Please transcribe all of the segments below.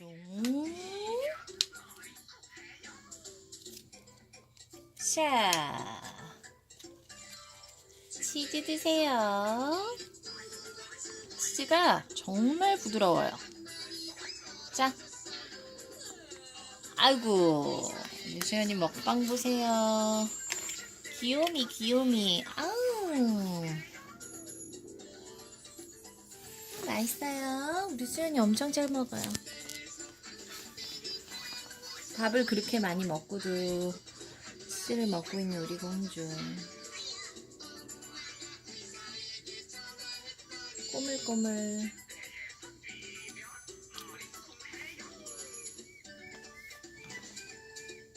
슝. 자. 치즈 드세요. 치즈가 정말 부드러워요. 자. 아이고. 유수연이 먹방 보세요. 귀요미, 귀요미. 아우. 맛있어요. 우리 수연이 엄청 잘 먹어요. 밥을 그렇게 많이 먹고도 치즈를 먹고 있는 우리 공주. 꼬물꼬물.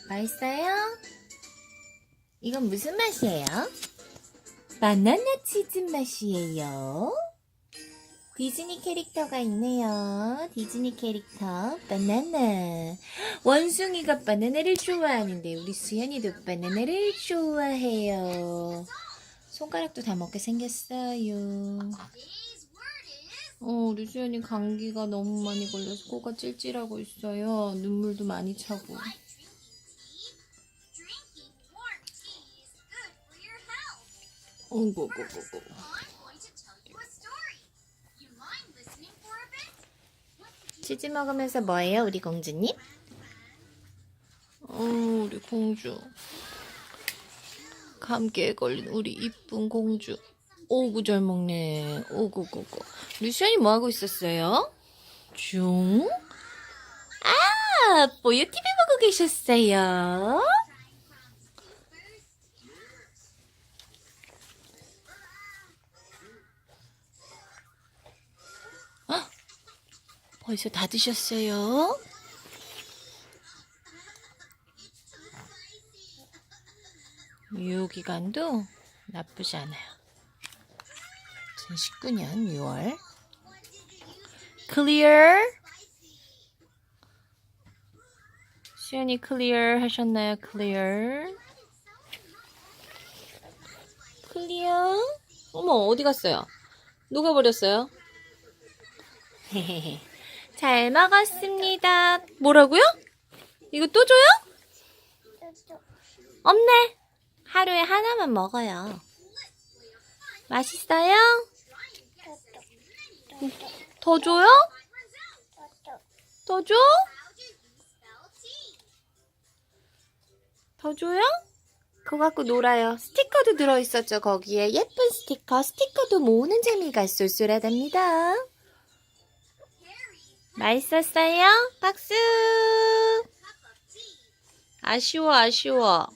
맛있어요? 이건 무슨 맛이에요? 바나나 치즈 맛이에요. 디즈니 캐릭터가 있네요. 디즈니 캐릭터 바나나. 원숭이가 바나나를 좋아하는데 우리 수연이도 바나나를 좋아해요. 손가락도 다 먹게 생겼어요. 어, 우리 수연이 감기가 너무 많이 걸려서 코가 찔찔하고 있어요. 눈물도 많이 차고. Your health. 오 치즈 먹으면서 뭐예요, 우리 공주님? 어, 우리 공주. 감기에 걸린 우리 이쁜 공주. 오구 잘 먹네. 오구구구. 루시안이 뭐 하고 있었어요? 중? 아, 뽀요 TV 보고 계셨어요? 벌써 다 드셨어요? 유효기간도 나쁘지 않아요. 2019년 6월. 클리어? 수연이 클리어 하셨나요? 클리어? 클리어? 어머, 어디 갔어요? 누가 버렸어요? 헤헤헤. 잘 먹었습니다. 뭐라고요? 이거 또 줘요? 없네. 하루에 하나만 먹어요. 맛있어요? 더 줘요? 더 줘? 더 줘요? 그거 갖고 놀아요. 스티커도 들어있었죠, 거기에. 예쁜 스티커. 스티커도 모으는 재미가 쏠쏠하답니다. 맛있었어요? 박수! 아쉬워, 아쉬워.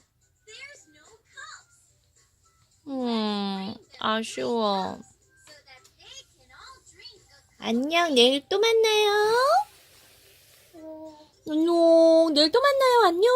음, 아쉬워. 안녕, 내일 또 만나요. 안녕, 내일 또 만나요. 안녕.